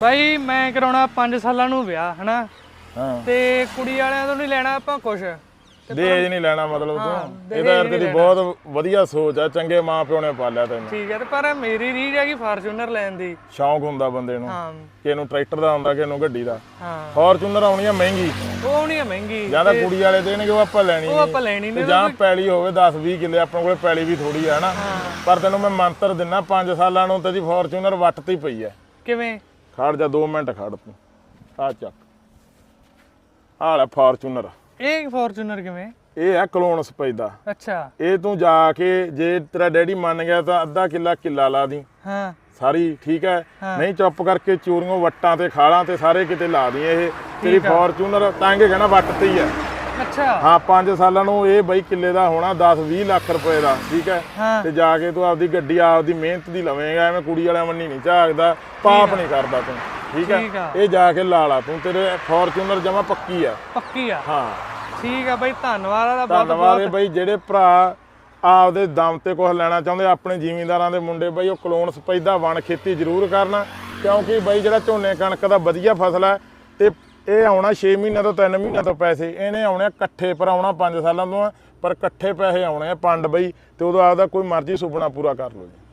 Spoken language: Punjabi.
ਭਾਈ ਮੈਂ ਕਰਾਉਣਾ 5 ਸਾਲਾਂ ਨੂੰ ਵਿਆਹ ਹਨਾ? ਹਾਂ। ਤੇ ਕੁੜੀ ਵਾਲਿਆਂ ਤੋਂ ਨਹੀਂ ਲੈਣਾ ਆਪਾਂ ਕੁਛ। ਦੇਜ ਨਹੀਂ ਲੈਣਾ ਮਤਲਬ ਤੂੰ। ਇਹਦਾ ਯਾਰ ਤੇਰੀ ਬਹੁਤ ਵਧੀਆ ਸੋਚ ਆ ਚੰਗੇ ਮਾਂ ਪਿਓ ਨੇ ਪਾਲਿਆ ਤੈਨੂੰ। ਠੀਕ ਹੈ ਤੇ ਪਰ ਮੇਰੀ ਰੀਝ ਹੈਗੀ ਫਾਰਚੂਨਰ ਲੈਣ ਦੀ। ਸ਼ੌਂਕ ਹੁੰਦਾ ਬੰਦੇ ਨੂੰ। ਹਾਂ। ਕਿ ਇਹਨੂੰ ਟਰੈਕਟਰ ਦਾ ਹੁੰਦਾ ਕਿ ਇਹਨੂੰ ਗੱਡੀ ਦਾ। ਹਾਂ। ਫੋਰਚੂਨਰ ਆਉਣੀ ਆ ਮਹਿੰਗੀ। ਉਹ ਨਹੀਂ ਹੈ ਮਹਿੰਗੀ। ਜਾਂ ਤਾਂ ਕੁੜੀ ਵਾਲੇ ਦੇਣਗੇ ਉਹ ਆਪਾਂ ਲੈਣੀ ਉਹ ਆਪਾਂ ਲੈਣੀ ਨਹੀਂ ਜਾਂ ਪੈਲੀ ਹੋਵੇ 10 20 ਕਿੱਲੇ ਆਪਣੇ ਕੋਲੇ ਪੈਲੀ ਵੀ ਥੋੜੀ ਆ ਹਨਾ। ਪਰ ਤੈਨੂੰ ਮੈਂ ਮੰਤਰ ਦਿੰਨਾ 5 ਸਾਲਾਂ ਨੂੰ ਤੇਰੀ ਫੋਰਚੂਨਰ ਵੱਟ ਤੇ ਹੀ ਪਈ ਐ ਕਿਵੇਂ? ਖੜ ਜਾ 2 ਮਿੰਟ ਖੜ ਤੂੰ। ਆ ਚੱਕ। ਆਹ ਲੈ ਫੋਰਚੂਨਰ। ਇਹ ਫਾਰਚੂਨਰ ਕਿਵੇਂ? ਇਹ ਆ ਕਲੋਨ ਸਪੈਦਾ ਅੱਛਾ। ਇਹ ਤੂੰ ਜਾ ਕੇ ਜੇ ਤੇਰਾ ਡੈਡੀ ਮੰਨ ਗਿਆ ਤਾਂ ਅੱਧਾ ਕਿੱਲਾ ਕਿੱਲਾ ਲਾ ਦੀ। ਹਾਂ। ਸਾਰੀ ਠੀਕ ਹੈ? ਨਹੀਂ ਚੁੱਪ ਕਰਕੇ ਚੂਰੀਆਂ ਵੱਟਾਂ ਤੇ ਖਾਲਾਂ ਤੇ ਸਾਰੇ ਕਿਤੇ ਲਾ ਦੀ ਇਹ। ਤੇਰੀ ਫੋਰਚੂਨਰ ਤਾਂਗੇ ਕਹਿਣਾ ਵੱਟ ਤੇ ਹੀ ਹੈ। ਅੱਛਾ। ਹਾਂ 5 ਸਾਲਾਂ ਨੂੰ ਇਹ ਬਈ ਕਿੱਲੇ ਦਾ ਹੋਣਾ 10 20 ਲੱਖ ਰੁਪਏ ਦਾ ਠੀਕ ਹੈ? ਹਾਂ। ਤੇ ਜਾ ਕੇ ਤੂੰ ਆਪਦੀ ਗੱਡੀ ਆਪਦੀ ਮਿਹਨਤ ਦੀ ਲਵੇਂਗਾ ਐਵੇਂ ਕੁੜੀ ਵਾਲਿਆਂ ਮੰਨੀ ਨਹੀਂ ਝਾਕਦਾ ਪਾਪ ਨਹੀਂ ਕਰਦਾ ਤੂੰ ਠੀਕ ਠੀਕ ਆ। ਹੈ ਇਹ ਜਾ ਕੇ ਲਾ ਲਾ ਤੂੰ ਤੇਰੇ ਫੋਰਚੂਨਰ ਜਮਾ ਪੱਕੀ ਆ। ਪੱਕੀ ਆ। ਹਾਂ। ਠੀਕ ਆ ਬਾਈ ਧੰਨਵਾਦ ਆ ਬਹੁਤ ਧੰਨਵਾਦ ਏ ਬਈ ਜਿਹੜੇ ਭਰਾ ਆਪਦੇ ਦਮ ਤੇ ਕੁਝ ਲੈਣਾ ਚਾਹੁੰਦੇ ਆਪਣੇ ਜ਼ਿਮੀਂਦਾਰਾਂ ਦੇ ਮੁੰਡੇ ਬਈ ਉਹ ਕਲੋਨ ਸਪੈਦਾ ਵਣ ਖੇਤੀ ਜ਼ਰੂਰ ਕਰਨਾ ਕਿਉਂਕਿ ਬਈ ਜਿਹੜਾ ਝੋਨੇ ਕਣਕ ਦਾ ਵਧੀਆ ਫਸਲ ਹੈ ਤੇ ਇਹ ਆਉਣਾ 6 ਮਹੀਨਿਆਂ ਤੋਂ 3 ਮਹੀਨਿਆਂ ਤੋਂ ਪੈਸੇ ਇਹਨੇ ਆਉਣੇ ਇਕੱਠੇ ਪਰ ਆਉਣਾ 5 ਸਾਲਾਂ ਤੋਂ ਆ, ਪਰ ਇਕੱਠੇ ਪੈਸੇ ਆਉਣੇ ਆ ਪੰਡ ਬਈ ਤੇ ਉਦੋਂ ਆਪਦਾ ਕੋਈ ਮਰਜ਼ੀ ਸੁਪਨਾ ਪੂਰਾ ਕਰ ਲਓ ਜੀ।